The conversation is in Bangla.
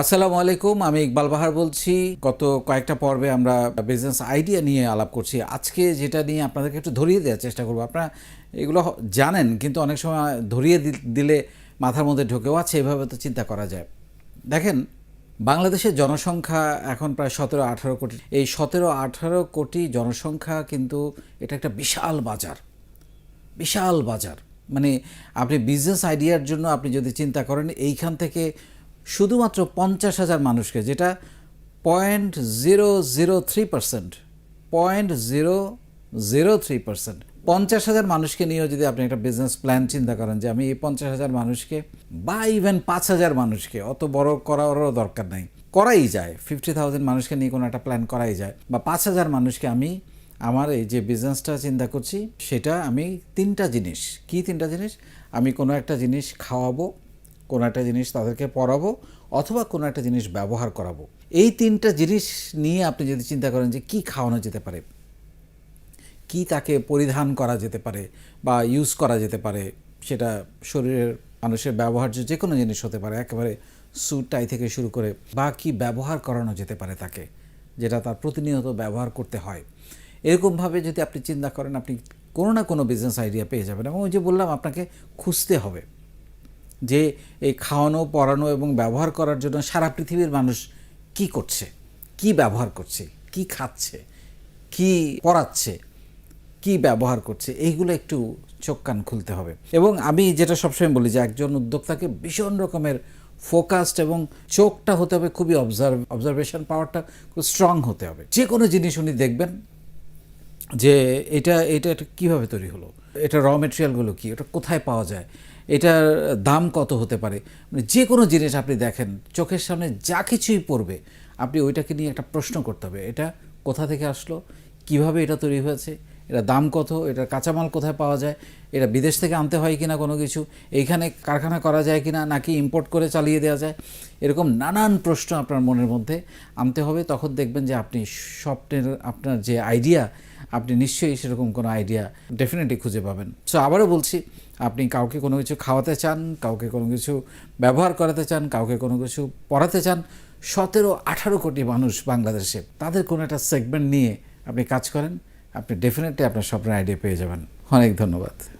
আসসালামু আলাইকুম, আমি ইকবাল বাহার বলছি। গত কয়েকটা পর্বে আমরা বিজনেস আইডিয়া নিয়ে আলাপ করছি। আজকে যেটা নিয়ে আপনাদেরকে একটু ধরিয়ে দেওয়ার চেষ্টা করব। আপনারা এগুলো জানেন, কিন্তু অনেক সময় ধরিয়ে দিলে মাথার মধ্যে ঢোকেও আছে, এভাবে তো চিন্তা করা যায়। দেখেন, বাংলাদেশের জনসংখ্যা এখন প্রায় সতেরো, আঠারো কোটি। এই সতেরো, আঠারো কোটি জনসংখ্যা কিন্তু এটা একটা বিশাল বাজার। বিশাল বাজার। মানে আপনি বিজনেস আইডিয়ার জন্য আপনি যদি চিন্তা করেন, এইখান থেকে শুধুমাত্র পঞ্চাশ হাজার মানুষকে, যেটা point zero zero three percent, point zero zero three percent. পঞ্চাশ হাজার মানুষকে নিয়েও যদি আপনি একটা বিজনেস প্ল্যান চিন্তা করেন যে আমি এই পঞ্চাশ হাজার মানুষকে বা ইভেন পাঁচ হাজার মানুষকে, অত বড় করারও দরকার নাই, করাই যায়। ফিফটি থাউজেন্ড মানুষকে নিয়ে কোনো একটা প্ল্যান করাই যায়। বা পাঁচ হাজার মানুষকে আমি আমার এই যে বিজনেসটা চিন্তা করছি, সেটা আমি তিনটা জিনিস। কি তিনটা জিনিস? আমি কোনো একটা জিনিস খাওয়াবো কোনো একটা জিনিস তাদেরকে পড়াবো অথবা কোনো একটা জিনিস ব্যবহার করাবো। এই তিনটা জিনিস নিয়ে আপনি যদি চিন্তা করেন যে কি খাওয়ানো যেতে পারে, কি তাকে পরিধান করা যেতে পারে বা ইউজ করা যেতে পারে, সেটা শরীরের মানুষের ব্যবহার্য যে কোনো জিনিস হতে পারে, একেবারে স্যুট টাই থেকে শুরু করে বা কি ব্যবহার করানো যেতে পারে তাকে, যেটা তার প্রতিনিয়ত ব্যবহার করতে হয়। এরকমভাবে যদি আপনি চিন্তা করেন, আপনি কোনো না কোনো বিজনেস আইডিয়া পেয়ে যাবেন এবং ওই যে বললাম, আপনাকে খুঁজতে হবে। যে এই খাওয়ানো পড়ানো এবং ব্যবহার করার জন্য সারা পৃথিবীর মানুষ কি করছে? কি ব্যবহার করছে? কি খাচ্ছে? কি পড়াচ্ছে কি ব্যবহার করছে? এইগুলো একটু চোখ কান খুলতে হবে। এবং আমি যেটা সবসময় বলি যে একজন উদ্যোক্তাকে ভীষণ রকমের ফোকাসড এবং চোখটা হতে হবে খুবই অবজার্ভ অবজারভেশন পাওয়ারটা খুব স্ট্রং হতে হবে। যে কোনো জিনিস উনি দেখবেন যে এটা এটা কীভাবে তৈরি হলো? এটা র মেটেরিয়ালগুলো কি? এটা কোথায় পাওয়া যায়? এটার দাম কত হতে পারে? মানে যে কোনো জিনিস আপনি দেখেন, চোখের সামনে যা কিছুই পড়বে, আপনি ওইটাকে নিয়ে একটা প্রশ্ন করতে হবে, এটা কোথা থেকে আসলো? কীভাবে এটা তৈরি হয়েছে? এটা দাম কত এটার কাঁচামাল কোথায় পাওয়া যায়, এটা বিদেশ থেকে আনতে হয় কিনা কোনো কিছু, এইখানে কারখানা করা যায় কিনা, নাকি ইম্পোর্ট করে চালিয়ে দেওয়া যায়, এরকম নানান প্রশ্ন আপনার মনের মধ্যে আনতে হবে। তখন দেখবেন যে আপনি স্বপ্নের আপনার যে আইডিয়া আপনি নিশ্চয়ই সেরকম কোনো আইডিয়া ডেফিনেটলি খুঁজে পাবেন। সো আবারও বলছি, আপনি কাউকে কোনো কিছু খাওয়াতে চান, কাউকে কোনো কিছু ব্যবহার করাতে চান, কাউকে কোনো কিছু পড়াতে চান, সতেরো আঠারো কোটি মানুষ বাংলাদেশে, তাদের কোনো একটা সেগমেন্ট নিয়ে আপনি কাজ করেন। আপনি ডেফিনেটলি আপনার স্বপ্নের আইডিয়া পেয়ে যাবেন। অনেক ধন্যবাদ।